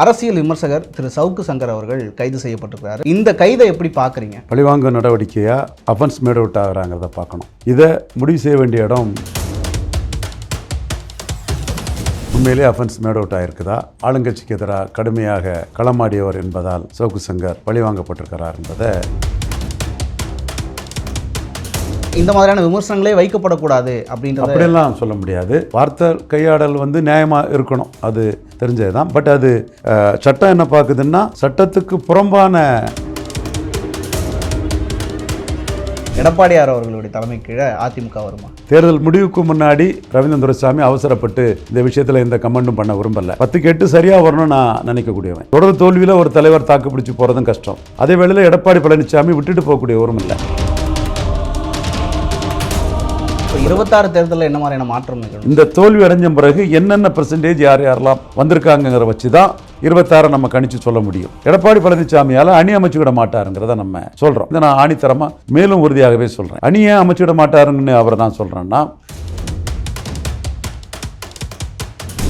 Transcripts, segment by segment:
அரசியல் விமர்சகர் திரு சவுக்கு சங்கர் அவர்கள் கைது செய்யப்பட்டிருக்கிறாரு. இந்த கைதை எப்படி பார்க்குறீங்க? பழிவாங்க நடவடிக்கையாக அஃபென்ஸ் மேட் அவுட் ஆகிறாங்கிறத பார்க்கணும். இதை முடிவு செய்ய வேண்டிய இடம் உண்மையிலே அஃபென்ஸ் மேட் அவுட் ஆயிருக்குதா? ஆளுங்கட்சிக்கு எதிராக கடுமையாக களமாடியவர் என்பதால் சவுக்கு சங்கர் பழிவாங்கப்பட்டிருக்கிறார் என்பதை இந்த மாதிரியான விமர்சனங்களே வைக்கப்படக்கூடாது அப்படின்றத அப்படியெல்லாம் சொல்ல முடியாது. வார்த்தை கையாடல் வந்து நியாயமாக இருக்கணும். அது தெரிஞ்சது தான் பட் அது சட்டம் என்ன பார்க்குதுன்னா சட்டத்துக்கு புறம்பான எடப்பாடியார் அவர்களுடைய தலைமை கீழே அதிமுக வருமா? தேர்தல் முடிவுக்கு முன்னாடி ரவீந்திரன் துரைசாமி அவசரப்பட்டு இந்த விஷயத்தில் எந்த கமெண்டும் பண்ண விரும்பல. பத்துக்கு எட்டு சரியா வரணும்னு நான் நினைக்கக்கூடியவன். தொடர் தோல்வியில் ஒரு தலைவர் தாக்கு பிடிச்சு போறதும் கஷ்டம். அதே வேளையில் எடப்பாடி பழனிசாமி விட்டுட்டு போகக்கூடியவரும் இல்லை. இப்போ இருபத்தாறு தேர்தலில் என்ன மாதிரியான மாற்றம் நிகழும்? இந்த தோல்வி அடைஞ்ச பிறகு என்னென்ன பெர்சன்டேஜ் யார் யாரெல்லாம் வந்திருக்காங்கிற வச்சு தான் இருபத்தாறு நம்ம கணிச்சு சொல்ல முடியும். எடப்பாடி பழனிசாமியால் அணி அமைச்சுக்கிட மாட்டாருங்கிறத நம்ம சொல்றோம். இதை நான் ஆணித்தரமா மேலும் உறுதியாகவே சொல்றேன். அணியை அமைச்சுக்கிட மாட்டாருங்கன்னு அவர் தான் சொல்றேன்னா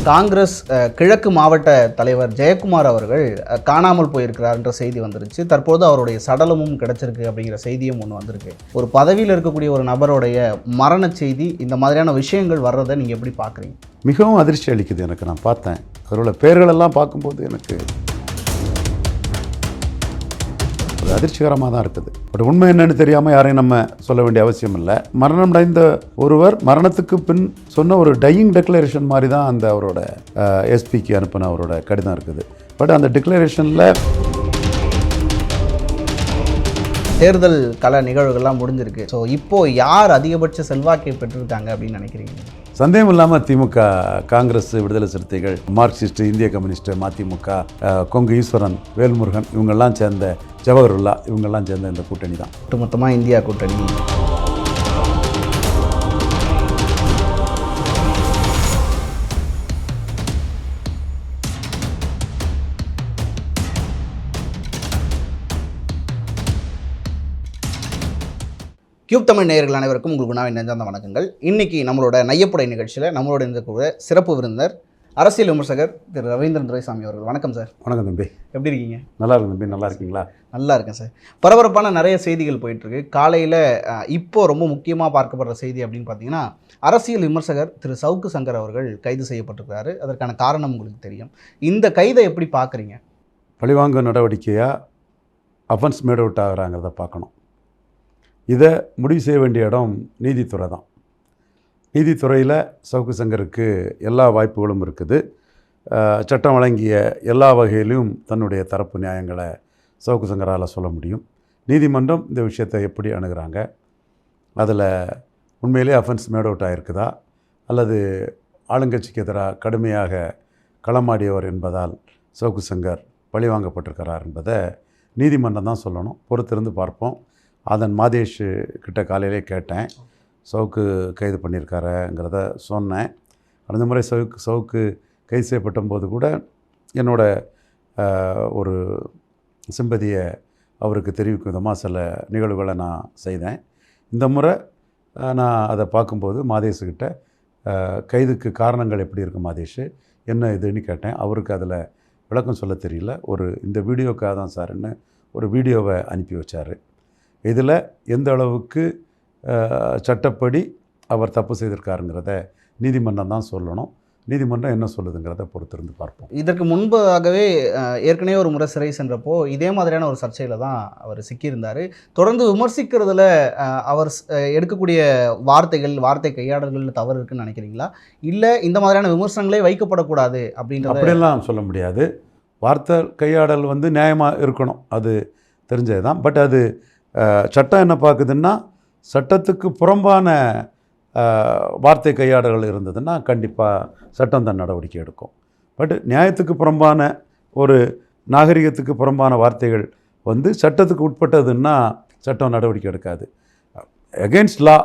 காங்கிரஸ் கிழக்கு மாவட்ட தலைவர் ஜெயக்குமார் அவர்கள் காணாமல் காணாமல் போயிருக்கிறார்ன்ற செய்தி வந்துருச்சு. தற்போது அவருடைய சடலமும் கிடைச்சிருக்கு அப்படிங்கிற செய்தியும் ஒன்று வந்திருக்கு. ஒரு பதவியில் இருக்கக்கூடிய ஒரு நபருடைய மரண செய்தி இந்த மாதிரியான விஷயங்கள் வர்றதை நீங்கள் எப்படி பார்க்குறீங்க மிகவும் அதிர்ச்சி அளிக்குது எனக்கு. நான் பார்த்தேன். அவரோட பேர்களெல்லாம் பார்க்கும்போது எனக்கு அது அதிர்ச்சிகரமாக தான் இருக்குது. பட் உண்மை என்னன்னு தெரியாமல் யாரையும் நம்ம சொல்ல வேண்டிய அவசியம் இல்லை. மரணம் அடைந்த ஒருவர் மரணத்துக்கு பின் சொன்ன ஒரு டையிங் டெக்ளரேஷன் மாதிரி தான் அந்த அவரோட எஸ்பிக்கு அனுப்பின அவரோட கடிதம் இருக்குது. பட் அந்த டிக்ளரேஷனில் தேர்தல் கள நிகழ்வுகள்லாம் முடிஞ்சிருக்கு. ஸோ இப்போ யார் அதிகபட்ச செல்வாக்கை பெற்றிருக்காங்க அப்படின்னு நினைக்கிறீங்க? சந்தேகம் இல்லாமல் திமுக காங்கிரஸ் விடுதலை சிறுத்தைகள் மார்க்சிஸ்ட் இந்திய கம்யூனிஸ்ட் மதிமுக கொங்கு ஈஸ்வரன் வேல்முருகன் இவங்கெல்லாம் சேர்ந்த ஜவஹர்லா இவங்கெல்லாம் சேர்ந்த இந்த கூட்டணி தான். ஒட்டுமொத்தமாக இந்தியா கூட்டணி. கியூப் தமிழ் நேயர்கள் அனைவருக்கும் உங்கள் நான் நெஞ்சார்ந்த வணக்கங்கள். இன்னைக்கு நம்மளோட நையப்புடை நிகழ்ச்சியில் நம்மளோட இருந்தக்கூடிய சிறப்பு விருந்தர் அரசியல் விமர்சகர் திரு ரவீந்திரன் துரைசாமி அவர்கள். வணக்கம் சார். வணக்கம் தம்பி. எப்படி இருக்கீங்க? நல்லா இருக்கு தம்பி. நல்லா இருக்கீங்களா? நல்லா இருக்கேன் சார். பரபரப்பான நிறைய செய்திகள் போயிட்டுருக்கு. காலையில் இப்போ ரொம்ப முக்கியமாக பார்க்கப்படுற செய்தி அப்படின்னு பார்த்தீங்கன்னா அரசியல் விமர்சகர் திரு சவுக்கு சங்கர் அவர்கள் கைது செய்யப்பட்டிருக்கிறாரு. அதற்கான காரணம் உங்களுக்கு தெரியும். இந்த கைதை எப்படி பார்க்குறீங்க? பழிவாங்க நடவடிக்கையாக அஃபென்ஸ் மேட் அவுட் ஆகிறாங்கிறத பார்க்கணும். இதை முடிவு செய்ய வேண்டிய இடம் நீதித்துறை தான். நீதித்துறையில் சவுக்கு சங்கருக்கு எல்லா வாய்ப்புகளும் இருக்குது. சட்டம் வழங்கிய எல்லா வகையிலும் தன்னுடைய தரப்பு நியாயங்களை சவுக்கு சங்கரால் சொல்ல முடியும். நீதிமன்றம் இந்த விஷயத்தை எப்படி அணுகிறாங்க? அதில் உண்மையிலே அஃபென்ஸ் மேட் அவுட் ஆகிருக்குதா அல்லது ஆளுங்கட்சிக்கு எதிராக கடுமையாக களமாடியவர் என்பதால் சவுக்கு சங்கர் பழிவாங்கப்பட்டிருக்கிறார் என்பதை நீதிமன்றம் தான் சொல்லணும். பொறுத்திருந்து பார்ப்போம். அதன் மாதேஷ் கிட்ட காலையிலே கேட்டேன். சவுக்கு கைது பண்ணியிருக்காருங்கிறத சொன்னேன். அந்த முறை சவுக்கு சவுக்கு கைது செய்யப்பட்ட போது கூட என்னோடய ஒரு சிம்பதியை அவருக்கு தெரிவிக்கும் விதமாக சில நிகழ்வுகளை நான் செய்தேன். இந்த முறை நான் அதை பார்க்கும்போது மாதேஷுக்கிட்ட கைதுக்கு காரணங்கள் எப்படி இருக்குது மாதேஷ் என்ன இதுன்னு கேட்டேன். அவருக்கு அதில் விளக்கம் சொல்ல தெரியல. ஒரு இந்த வீடியோக்காக தான் சார்ன்னு ஒரு வீடியோவை அனுப்பி வச்சார். இதில் எந்த அளவுக்கு சட்டப்படி அவர் தப்பு செய்திருக்காருங்கிறத நீதிமன்றம் தான் சொல்லணும். நீதிமன்றம் என்ன சொல்லுதுங்கிறத பொறுத்திருந்து பார்ப்போம். இதற்கு முன்பதாகவே அஹ், ஏற்கனவே ஒரு முறை சிறை சென்றப்போ இதே மாதிரியான ஒரு சர்ச்சையில் தான் அவர் சிக்கியிருந்தார். தொடர்ந்து விமர்சிக்கிறதுல அவர் எடுக்கக்கூடிய வார்த்தைகள் வார்த்தை கையாடல்கள் தவறு இருக்குன்னு நினைக்கிறீங்களா? இல்லை இந்த மாதிரியான விமர்சனங்களே வைக்கப்படக்கூடாது அப்படின்றத அப்படியெல்லாம் சொல்ல முடியாது. வார்த்தை கையாடல் வந்து நியாயமாக இருக்கணும். அது தெரிஞ்சது தான் பட் அது சட்டம் என்ன பார்க்குதுன்னா சட்டத்துக்கு புறம்பான வார்த்தை கையாடல்கள் இருந்ததுன்னா கண்டிப்பாக சட்டம் தான் நடவடிக்கை எடுக்கும். பட் நியாயத்துக்கு புறம்பான ஒரு நாகரிகத்துக்கு புறம்பான வார்த்தைகள் வந்து சட்டத்துக்கு உட்பட்டதுன்னா சட்டம் நடவடிக்கை எடுக்காது. அகேன்ஸ்ட் லா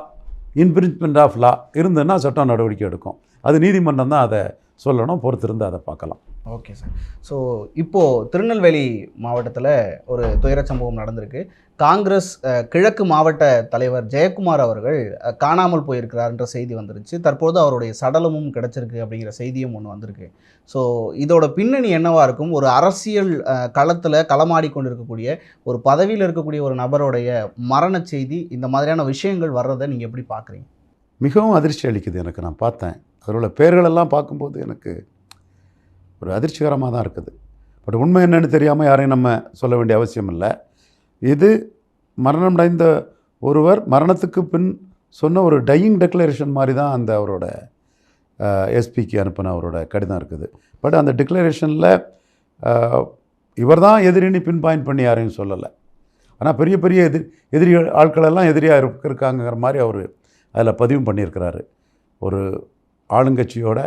இன்பிரிஞ்ச்மெண்ட் ஆஃப் லா இருந்ததுன்னா சட்டம் நடவடிக்கை எடுக்கும். அது நீதிமன்றம் தான் அதை சொல்லணும் பொறுத்திருந்து அதை பார்க்கலாம். Okay sir. ஸோ இப்போது திருநெல்வேலி மாவட்டத்தில் ஒரு துயரச் சம்பவம் நடந்திருக்கு. காங்கிரஸ் கிழக்கு மாவட்ட தலைவர் ஜெயக்குமார் அவர்கள் காணாமல் போயிருக்கிறார்ன்ற செய்தி வந்துருச்சு. தற்போது அவருடைய சடலமும் கிடச்சிருக்கு அப்படிங்கிற செய்தியும் ஒன்று வந்திருக்கு. ஸோ இதோட பின்னணி என்னவாக இருக்கும்? ஒரு அரசியல் களத்தில் களமாடி கொண்டிருக்கக்கூடிய ஒரு பதவியில் இருக்கக்கூடிய ஒரு நபருடைய மரண செய்தி இந்த மாதிரியான விஷயங்கள் வர்றதை நீங்கள் எப்படி பார்க்குறீங்க மிகவும் அதிர்ச்சி அளிக்குது எனக்கு. நான் பார்த்தேன். அதில் உள்ள பேர்களெல்லாம் பார்க்கும்போது எனக்கு ஒரு அதிர்ச்சிகரமாக தான் இருக்குது. பட் உண்மை என்னென்னு தெரியாமல் யாரையும் நம்ம சொல்ல வேண்டிய அவசியம் இல்லை. இது மரணமடைந்த ஒருவர் மரணத்துக்கு பின் சொன்ன ஒரு டையிங் டெக்ளரேஷன் மாதிரி தான் அந்த அவரோட எஸ்பிக்கு அனுப்பின அவரோட கடிதம் இருக்குது. பட் அந்த டிக்ளரேஷனில் இவர் தான் எதிரின்னு பின் பாயிண்ட் பண்ணி யாரையும் சொல்லலை. ஆனால் பெரிய பெரிய எதிர் எதிரி ஆட்களெல்லாம் எதிரியாக இருக்க இருக்காங்கிற மாதிரி அவர் அதில் பதிவும் பண்ணியிருக்கிறாரு. ஒரு ஆளுங்கட்சியோட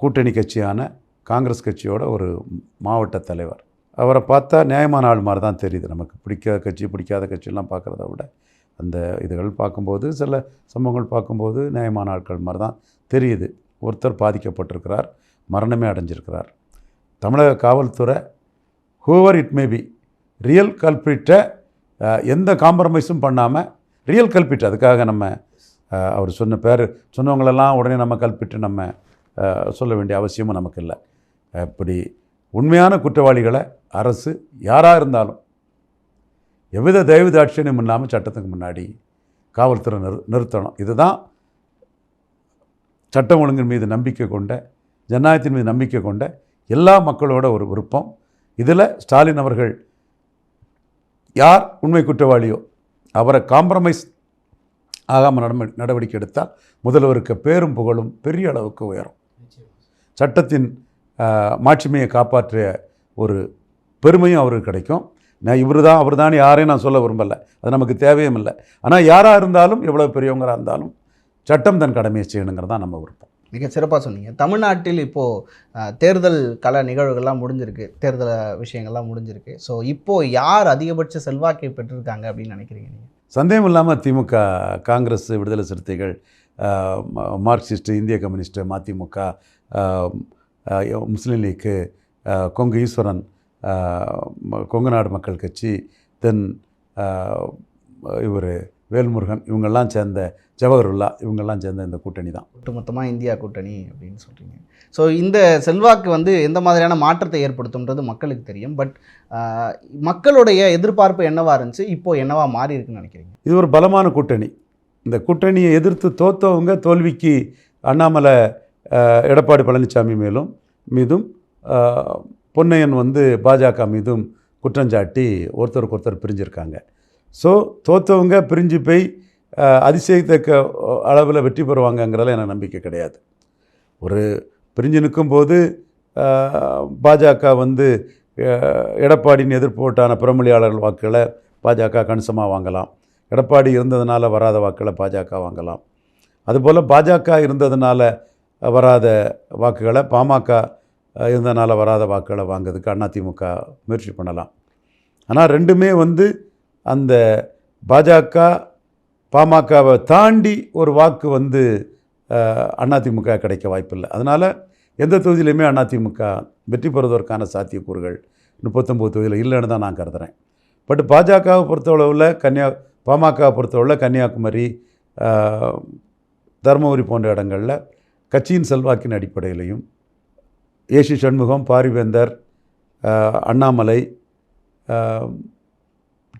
கூட்டணி கட்சியான காங்கிரஸ் கட்சியோட ஒரு மாவட்ட தலைவர். அவரை பார்த்தா நியாயமான ஆள் மாதிரி தான் தெரியுது. நமக்கு பிடிக்காத கட்சி பிடிக்காத கட்சியெல்லாம் பார்க்குறத விட அந்த இதுகள் பார்க்கும்போது சில சம்பவங்கள் பார்க்கும்போது நியாயமான ஆட்கள் மாதிரி தான் தெரியுது. ஒருத்தர் பாதிக்கப்பட்டிருக்கிறார் மரணமே அடைஞ்சிருக்கிறார். தமிழக காவல்துறை whoever it may be real கல்பிட்டை எந்த காம்ப்ரமைஸும் பண்ணாமல் ரியல் கல்பிட் அதுக்காக நம்ம அவர் சொன்ன பேர் சொன்னவங்களெல்லாம் உடனே நம்ம கல்பிட்டு நம்ம சொல்ல வேண்டிய அவசியமும் நமக்கு இல்லை இப்படி உண்மையான குற்றவாளிகளை அரசு யாராக இருந்தாலும் எவ்வித தயவு தாட்சியம் இல்லாமல் சட்டத்துக்கு முன்னாடி காவல்துறை நிறு நிறுத்தணும். இதுதான் சட்டம் ஒழுங்கின் மீது நம்பிக்கை கொண்ட ஜனநாயகத்தின் மீது நம்பிக்கை கொண்ட எல்லா மக்களோட ஒரு விருப்பம். இதில் ஸ்டாலின் அவர்கள் யார் உண்மை குற்றவாளியோ அவரை காம்ப்ரமைஸ் ஆகாமல் நடவடிக்கை எடுத்தால் முதல்வருக்கு பேரும் புகழும் பெரிய அளவுக்கு உயரும். சட்டத்தின் மாட்சிமையை காப்பாற்றிய ஒரு பெருமையும் அவருக்கு கிடைக்கும். நான் இவர் தான் அவர் தான் யாரையும் நான் சொல்ல விரும்பலை. அது நமக்கு தேவையும் இல்லை. ஆனால் யாராக இருந்தாலும் எவ்வளோ பெரியவங்களாக இருந்தாலும் சட்டம் தன் கடமையை செய்யணுங்கிறது தான் நம்ம விருப்பம். மிக சிறப்பாக சொன்னீங்க. தமிழ்நாட்டில் இப்போது தேர்தல் கல நிகழ்வுகள்லாம் முடிஞ்சிருக்கு. தேர்தல் விஷயங்கள்லாம் முடிஞ்சிருக்கு. ஸோ இப்போது யார் அதிகபட்ச செல்வாக்கை பெற்றிருக்காங்க அப்படின்னு நினைக்கிறீங்க நீங்கள் சந்தேகம் இல்லாமல் திமுக காங்கிரஸ் விடுதலை சிறுத்தைகள் மார்க்சிஸ்ட்டு மார்க்சிஸ்ட் இந்திய communist MDMK Muslim league Kongu Eswaran Kongu Nadu Makkal Katchi தென் இவர் வேல்முருகன் இவங்கெல்லாம் சேர்ந்த ஜவஹருல்லா இவங்கெல்லாம் சேர்ந்த இந்த கூட்டணி தான். ஒட்டுமொத்தமாக இந்தியா கூட்டணி அப்படின்னு சொல்கிறீங்க ஸோ இந்த செல்வாக்கு வந்து எந்த மாதிரியான மாற்றத்தை ஏற்படுத்தும்ன்றது மக்களுக்கு தெரியும். பட் மக்களுடைய எதிர்பார்ப்பு என்னவா இருந்துச்சு? இப்போது என்னவா மாறி இருக்குன்னு நினைக்கிறீங்க? இது ஒரு பலமான கூட்டணி. இந்த கூட்டணியை எதிர்த்து தோத்தவங்க தோல்விக்கு அண்ணாமலை எடப்பாடி பழனிசாமி மேலும் மீதும் பொன்னையன் வந்து பாஜக மீதும் குற்றஞ்சாட்டி ஒருத்தருக்கு ஒருத்தர் பிரிஞ்சிருக்காங்க. ஸோ தோற்றவங்க பிரிஞ்சு போய் அதிசயத்தக்க அளவில் வெற்றி பெறுவாங்கங்கிறதுல எனக்கு நம்பிக்கை கிடையாது. ஒரு பிரிஞ்சு நிற்கும்போது பாஜக வந்து எடப்பாடின்னு எடப்பாடியின் எதிர்ப்போட்டான புறமொழியாளர்கள் வாக்குகளை பாஜக கணிசமாக வாங்கலாம். எடப்பாடி இருந்ததுனால வராத வாக்குகளை பாஜக வாங்கலாம். அதுபோல் பாஜக இருந்ததுனால வராத வாக்குகளை பாமக இருந்ததுனால வராத வாக்குகளை வாங்குறதுக்கு அதிமுக முயற்சி பண்ணலாம். ஆனால் ரெண்டுமே வந்து அந்த பாஜக பாமகவை தாண்டி ஒரு வாக்கு வந்து அதிமுக கிடைக்க வாய்ப்பில்லை. அதனால் எந்த தொகுதியிலையுமே அதிமுக வெற்றி பெறுவதற்கான சாத்தியக்கூறுகள் முப்பத்தொம்போது தொகுதியில் இல்லைன்னு தான் நான் கருதுகிறேன் பட் பாஜகவை பொறுத்தளவில் கன்னியா பாமகவை பொறுத்தளவில் கன்னியாகுமரி தருமபுரி போன்ற இடங்களில் கட்சியின் செல்வாக்கின் அடிப்படையிலையும் A C Shanmugam Parivendhar Annamalai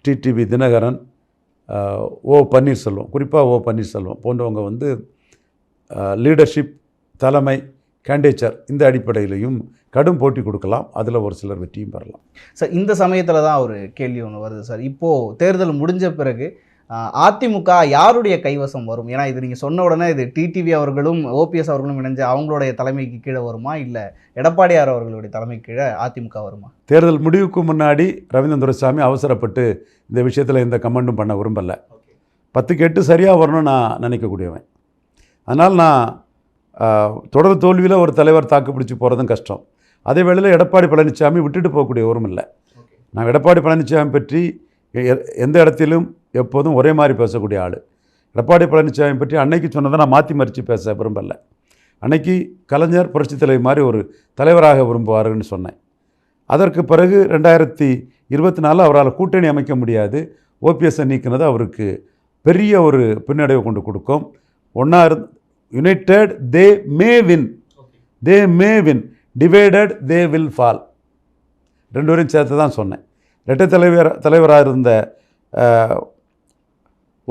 TTV Dhinakaran O Panneerselvam குறிப்பாக ஓ பன்னீர்செல்வம் போன்றவங்க வந்து லீடர்ஷிப் தலைமை கேண்டேச்சர் இந்த அடிப்படையிலையும் கடும் போட்டி கொடுக்கலாம். அதில் ஒரு சிலர் வெற்றியும் பெறலாம். சார் இந்த சமயத்தில் தான் ஒரு கேள்வி ஒன்று வருது சார். இப்போது தேர்தல் முடிஞ்ச பிறகு அதிமுக யாருடைய கைவசம் வரும்? ஏன்னா இது நீங்கள் சொன்ன உடனே இது டிடிவி அவர்களும் ஓபிஎஸ் அவர்களும் இணைஞ்சு அவங்களுடைய தலைமைக்கு கீழே வருமா? இல்லை எடப்பாடியார் அவர்களுடைய தலைமைக்கு கீழே அதிமுக வருமா? தேர்தல் முடிவுக்கு முன்னாடி ரவீந்திரன் துரைசாமி அவசரப்பட்டு இந்த விஷயத்தில் எந்த கமெண்டும் பண்ண விரும்பலை. பத்து கெட்டு சரியாக வரணும்னு நான் நினைக்கக்கூடியவன். அதனால் நான் தொடர் தோல்வியில் ஒரு தலைவர் தாக்கு பிடிச்சி போகிறதும் கஷ்டம். அதே வேளையில் எடப்பாடி பழனிசாமி விட்டுட்டு போகக்கூடியவரும் இல்லை. நான் எடப்பாடி பழனிசாமி பற்றி எ- எந்த இடத்திலும் எப்போதும் ஒரே மாதிரி பேசக்கூடிய ஆள். எடப்பாடி பழனிசாமி பற்றி அன்னைக்கு சொன்னதை நான் மாற்றி மறித்து பேச விரும்பலை. அன்னைக்கு கலைஞர் புரட்சித் தலைவர் மாதிரி ஒரு தலைவராக விரும்புவாருன்னு சொன்னேன். அதற்கு பிறகு ரெண்டாயிரத்தி இருபத்தி நாலில் அவரால் கூட்டணி அமைக்க முடியாது. ஓபிஎஸ்ஸை நீக்கினது அவருக்கு பெரிய ஒரு பின்னடைவை கொண்டு கொடுக்கும். ஒன்றா இருந்து united they may win they may win divided they will fall ரெண்டு பேரும் சேர்த்து தான் சொன்னேன். இரட்டை தலைவர் தலைவராக இருந்த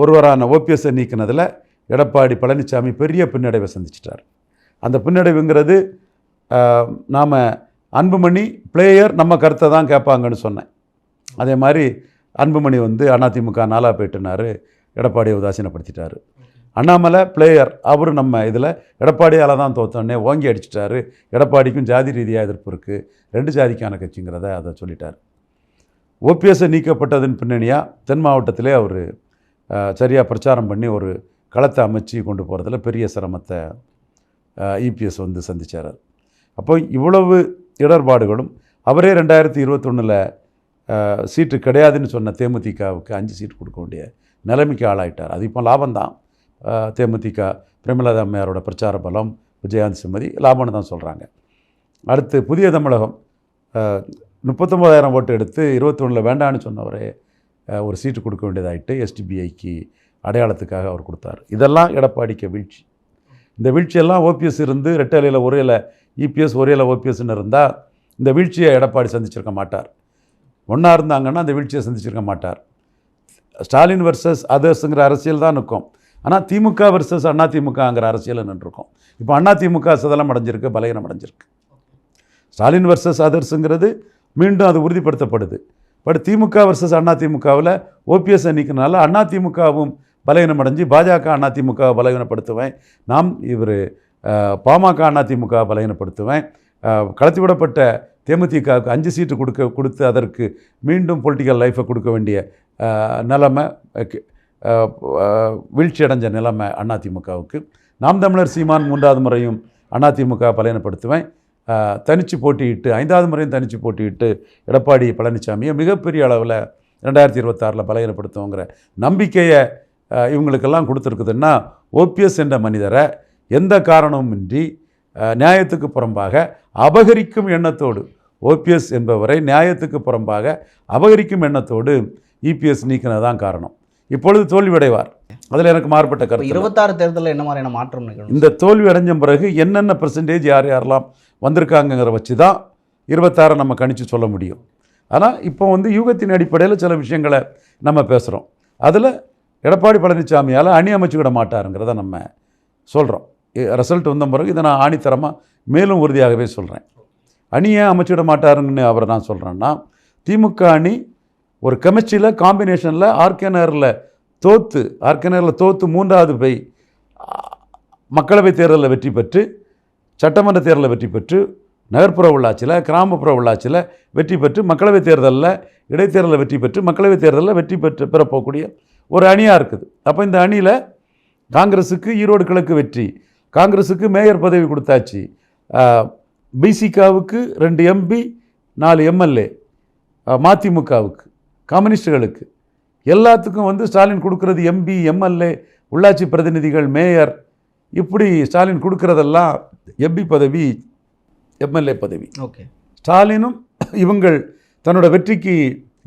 ஒருவரான ஓபிஎஸ்ஸை நீக்கினதில் எடப்பாடி பழனிசாமி பெரிய பின்னடைவை சந்திச்சிட்டார். அந்த பின்னடைவுங்கிறது நாம் அன்புமணி பிளேயர் நம்ம கருத்தை தான் கேட்பாங்கன்னு சொன்னேன். அதே மாதிரி அன்புமணி வந்து அதிமுக நாலா போயிட்டுனாரு எடப்பாடியை உதாசீனப்படுத்திட்டாரு. அண்ணாமலை பிளேயர் அவர் நம்ம இதில் எடப்பாடியால் தான் தோத்தோன்னே ஓங்கி அடிச்சிட்டாரு. எடப்பாடிக்கும் ஜாதி ரீதியாக எதிர்ப்பு இருக்குது ரெண்டு ஜாதிக்கான கட்சிங்கிறத அதை சொல்லிட்டார். ஓபிஎஸ்ஸை நீக்கப்பட்டதன் பின்னணியாக தென் மாவட்டத்திலே அவர் சரியாக பிரச்சாரம் பண்ணி ஒரு களத்தை அமைச்சு கொண்டு போகிறதுல பெரிய சிரமத்தை இபிஎஸ் வந்து சந்தித்தார் அப்போ இவ்வளவு இடர்பாடுகளும் அவரே ரெண்டாயிரத்தி இருபத்தொன்னில் சீட்டு கிடையாதுன்னு சொன்ன தேமுதிகவுக்கு அஞ்சு சீட்டு கொடுக்க வேண்டிய நிலைமைக்கு ஆளாயிட்டார். அது இப்போ லாபம்தான். தேமுதிக பிரேமலதா அம்மையாரோட பிரச்சார பலம் விஜயாந்த் சுமதி லாபம்னு தான் சொல்கிறாங்க அடுத்து புதிய தமிழகம் முப்பத்தொம்போதாயிரம் ஓட்டு எடுத்து இருபத்தொன்னில் வேண்டான்னு சொன்னவரே ஒரு சீட்டு கொடுக்க வேண்டியதாயிட்டு எஸ்டிபிஐக்கு அடையாளத்துக்காக அவர் கொடுத்தார். இதெல்லாம் எடப்பாடிக்கு வீழ்ச்சி. இந்த வீழ்ச்சியெல்லாம் ஓபிஎஸ் இருந்து ரெட்டலையில் ஒரேல இபிஎஸ் ஒரேல ஓபிஎஸ்ன்னு இருந்தால் இந்த வீழ்ச்சியை எடப்பாடி சந்திச்சிருக்க மாட்டார். ஒன்றா இருந்தாங்கன்னா அந்த வீழ்ச்சியை சந்திச்சிருக்க மாட்டார். ஸ்டாலின் வர்சஸ் அதர்ஸுங்கிற அரசியல் தான் நிற்கும் ஆனால் திமுக வர்சஸ் அண்ணா திமுகங்கிற அரசியல் நின்றுருக்கும் இப்போ அண்ணா திமுக சதலம் அடைஞ்சிருக்கு பலகீனம் அடைஞ்சிருக்கு. ஸ்டாலின் வர்சஸ் அதர்ஸுங்கிறது மீண்டும் அது உறுதிப்படுத்தப்படுது. பட் திமுக வர்சஸ் அண்ணா திமுகவில் ஓபிஎஸ் நீக்கினால அண்ணா திமுகவும் பலகீனம் அடைஞ்சு பாஜக அண்ணா திமுக பலகீனப்படுத்துவேன் நாம் இவர் பாமக அண்ணா திமுக பலகீனப்படுத்துவேன் அஹ், விடப்பட்ட தேமுதிகவுக்கு அஞ்சு சீட்டு கொடுக்க கொடுத்து அதற்கு மீண்டும் பொலிட்டிக்கல் லைஃப்பை கொடுக்க வேண்டிய நிலைமை வீழ்ச்சி அடைஞ்ச நிலைமை அதிமுகவுக்கு நாம் தமிழர் சீமான் மூன்றாவது முறையும் அதிமுக பலவீனப்படுத்துவேன். தனித்து போட்டியிட்டு ஐந்தாவது முறையும் தனித்து போட்டியிட்டு எடப்பாடி பழனிசாமியை மிகப்பெரிய அளவில் ரெண்டாயிரத்தி இருபத்தாறில் பலகீனப்படுத்துவோங்கிற நம்பிக்கையை இவங்களுக்கெல்லாம் கொடுத்துருக்குதுன்னா ஓபிஎஸ் என்ற மனிதரை எந்த காரணமுமின்றி நியாயத்துக்கு புறம்பாக அபகரிக்கும் எண்ணத்தோடு ஓபிஎஸ் என்பவரை நியாயத்துக்கு புறம்பாக அபகரிக்கும் எண்ணத்தோடு இபிஎஸ் நீக்கினது தான் காரணம். இப்பொழுது தோல்வியடைவார். அதில் எனக்கு மாறுபட்ட கருத்து. இருபத்தாறு தேர்தலில் என்ன மாதிரியான மாற்றம் நிகழும்? இந்த தோல்வி அடைஞ்ச பிறகு என்னென்ன பெர்சன்டேஜ் யார் யாரெல்லாம் வந்திருக்காங்கங்கிற வச்சு தான் இருபத்தாறு நம்ம கணிச்சு சொல்ல முடியும். ஆனால் இப்போ வந்து யூகத்தின் அடிப்படையில் சில விஷயங்களை நம்ம பேசுகிறோம் அதில் எடப்பாடி பழனிசாமியால் அணி அமைச்சுக்கிட மாட்டாருங்கிறத நம்ம சொல்கிறோம் ரிசல்ட் வந்த பிறகு இதை நான் ஆணித்தரமாக மேலும் உறுதியாகவே சொல்கிறேன் அணியை அமைச்சுக்கிட மாட்டாருன்னு அவரை நான் சொல்கிறேன்னா திமுக அணி ஒரு கெமிஸ்ட்ரியில் காம்பினேஷனில் ஆர்கேனரில் தோற்று ஆர்கேனரில் தோற்று மூன்றாவது போய் மக்களவைத் தேர்தலில் வெற்றி பெற்று சட்டமன்ற தேர்தலில் வெற்றி பெற்று நகர்ப்புற உள்ளாட்சியில் கிராமப்புற உள்ளாட்சியில் வெற்றி பெற்று மக்களவைத் தேர்தலில் இடைத்தேர்தலில் வெற்றி பெற்று மக்களவைத் தேர்தலில் வெற்றி பெற்று பெறப்போகக்கூடிய ஒரு அணியாக இருக்குது. அப்போ இந்த அணியில் காங்கிரஸுக்கு ஈரோடு கிழக்கு வெற்றி காங்கிரஸுக்கு மேயர் பதவி கொடுத்தாச்சு. பிசிகாவுக்கு ரெண்டு எம்பி நாலு எம்எல்ஏ மதிமுகவுக்கு. கம்யூனிஸ்டுகளுக்கு. எல்லாத்துக்கும் வந்து ஸ்டாலின் கொடுக்கறது எம்பி எம்எல்ஏ உள்ளாட்சி பிரதிநிதிகள் மேயர். இப்படி ஸ்டாலின் கொடுக்கறதெல்லாம் எம்பி பதவி எம்எல்ஏ பதவி. ஓகே. ஸ்டாலினும் இவங்கள் தன்னோட வெற்றிக்கு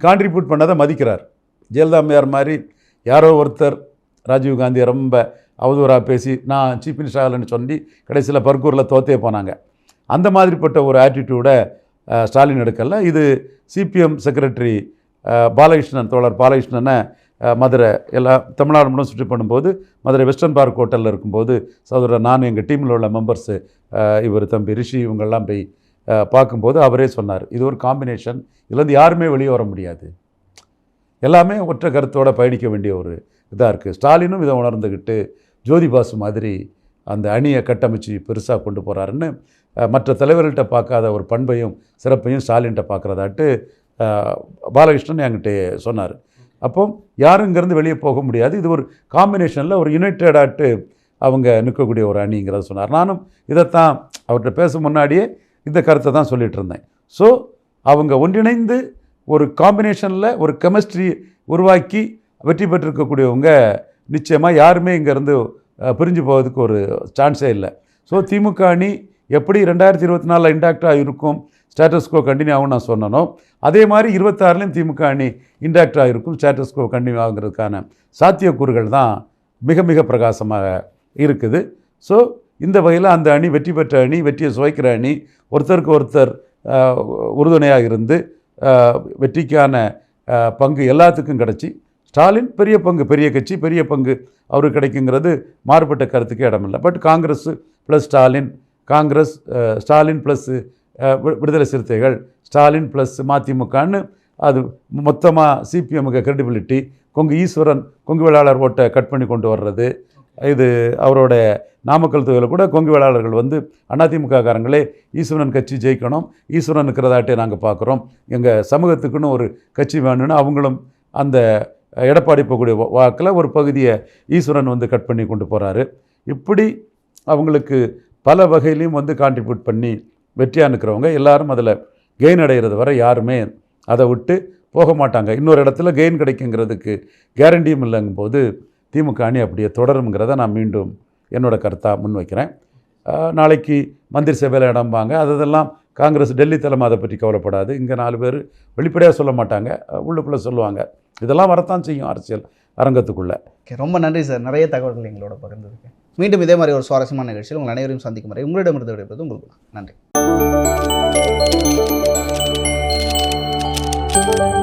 கான்ட்ரிபியூட் பண்ணதை மதிக்கிறார். ஜெயலலிதா அம்மையார் மாதிரி யாரோ ஒருத்தர் ராஜீவ் காந்தி ரொம்ப அவதூறாக பேசி நான் சீஃப் மினிஸ்டர் ஆகலைன்னு சொல்லி கடைசியில் பர்கூரில் தோத்தே போனாங்க. அந்த மாதிரிப்பட்ட ஒரு ஆட்டிடியூடை ஸ்டாலின் எடுக்கல. இது சிபிஎம் செக்ரட்டரி பாலகிருஷ்ணன் தோழர் பாலகிருஷ்ணனை மதுரை எல்லா தமிழ்நாடு முழுவதும் சுற்றி பண்ணும்போது மதுரை வெஸ்டர்ன் பார்க் ஹோட்டலில் இருக்கும்போது சகோதரர் நான் எங்கள் டீமில் உள்ள மெம்பர்ஸு இவர் தம்பி ரிஷி இவங்கெல்லாம் போய் பார்க்கும்போது அவரே சொன்னார் இது ஒரு காம்பினேஷன் இதுலேருந்து யாருமே வெளியே வர முடியாது. எல்லாமே ஒற்றை கருத்தோடு பயணிக்க வேண்டிய ஒரு இதாக இருக்குது ஸ்டாலினும் இதை உணர்ந்துக்கிட்டு ஜோதி பாசு மாதிரி அந்த அணியை கட்டமைச்சு பெருசாக கொண்டு போகிறாருன்னு மற்ற தலைவர்கள்ட்ட பார்க்காத ஒரு பண்பையும் சிறப்பையும் ஸ்டாலின்கிட்ட பார்க்குறதாட்டு பாலகிருஷ்ணன் என்கிட்ட சொன்னார். அப்போ யாரும் இங்கேருந்து வெளியே போக முடியாது. இது ஒரு காம்பினேஷனில் ஒரு யுனைடெடாட்டு அவங்க நிற்கக்கூடிய ஒரு அணிங்கிறத சொன்னார். நானும் இதைத்தான் அவர்கிட்ட பேச முன்னாடியே இந்த கருத்தை தான் சொல்லிட்டு இருந்தேன். ஸோ அவங்க ஒன்றிணைந்து ஒரு காம்பினேஷனில் ஒரு கெமிஸ்ட்ரி உருவாக்கி வெற்றி பெற்றிருக்கக்கூடியவங்க நிச்சயமாக யாருமே இங்கேருந்து பிரிஞ்சு போகிறதுக்கு ஒரு சான்ஸே இல்லை. ஸோ திமுக அணி எப்படி ரெண்டாயிரத்தி இருபத்தி நாலில் இன்டாக்டாக இருக்கும்? ஸ்டேட்டஸ்கோ கண்டினியூ ஆகும் நான் சொன்னனோ அதே மாதிரி இருபத்தாறுலையும் திமுக அணி இன்டாக்டாக இருக்கும் ஸ்டேட்டஸ்கோ கண்டினியூ ஆகுங்கிறதுக்கான சாத்தியக்கூறுகள் தான் மிக மிக பிரகாசமாக இருக்குது. ஸோ இந்த வகையில் அந்த அணி வெற்றி பெற்ற அணி வெற்றியை சுவைக்கிற அணி ஒருத்தருக்கு ஒருத்தர் உறுதுணையாக இருந்து வெற்றிக்கான பங்கு எல்லாத்துக்கும் கிடச்சி ஸ்டாலின் பெரிய பங்கு பெரிய கட்சி பெரிய பங்கு அவருக்கு கிடைக்குங்கிறது மாறுபட்ட கருத்துக்கு இடமில்லை. But Congress plus Stalin Congress Stalin plus Viduthalai Siruthaigal Stalin plus மதிமுகன்னு அது மொத்தமாக சிபிஎம்முக்கு கிரெடிபிலிட்டி கொங்கு ஈஸ்வரன் கொங்கு வேளாளர் ஓட்டை கட் பண்ணி கொண்டு வர்றது. இது அவரோட நாமக்கல் தொகுதியில் கூட கொங்கு வேளாளர்கள் வந்து அதிமுககாரங்களே ஈஸ்வரன் கட்சி ஜெயிக்கணும் ஈஸ்வரன் இருக்கிறதாட்டே நாங்கள் பார்க்குறோம் எங்கள் சமூகத்துக்குன்னு ஒரு கட்சி வேணும்னு அவங்களும் அந்த எடப்பாடி போகக்கூடிய வாக்கில் ஒரு பகுதியை ஈஸ்வரன் வந்து கட் பண்ணி கொண்டு போகிறாரு இப்படி அவங்களுக்கு பல வகையிலையும் வந்து கான்ட்ரிபியூட் பண்ணி வெற்றியாக நிற்கிறவங்க எல்லாரும் அதில் கெயின் அடைகிறது வரை யாருமே அதை விட்டு போக மாட்டாங்க. இன்னொரு இடத்துல கெயின் கிடைக்குங்கிறதுக்கு கேரண்டியும் இல்லைங்கும் போது திமுக அணி அப்படியே தொடருங்கிறத நான் மீண்டும் என்னோடய கருத்தாக முன்வைக்கிறேன். நாளைக்கு மந்திரி சபையில் இடம்பாங்க. அதெல்லாம் காங்கிரஸ் டெல்லி தலைமை அதை பற்றி கவலைப்படாது. இங்கே நாலு பேர் வெளிப்படையாக சொல்ல மாட்டாங்க. உள்ளுக்குள்ளே சொல்லுவாங்க. இதெல்லாம் வரத்தான் செய்யும் அரசியல் அரங்கத்துக்குள்ளே. ஓகே ரொம்ப நன்றி சார். நிறைய தகவல்கள் எங்களோட பகிர்ந்ததுக்கு. மீண்டும் இதே மாதிரி ஒரு சுவாரஸ்யமான நிகழ்ச்சியில் உங்கள் அனைவரையும் சந்திக்கும் வரை உங்களிடமிருந்து விடைபெறுவது உங்களுக்கு நன்றி. thank you.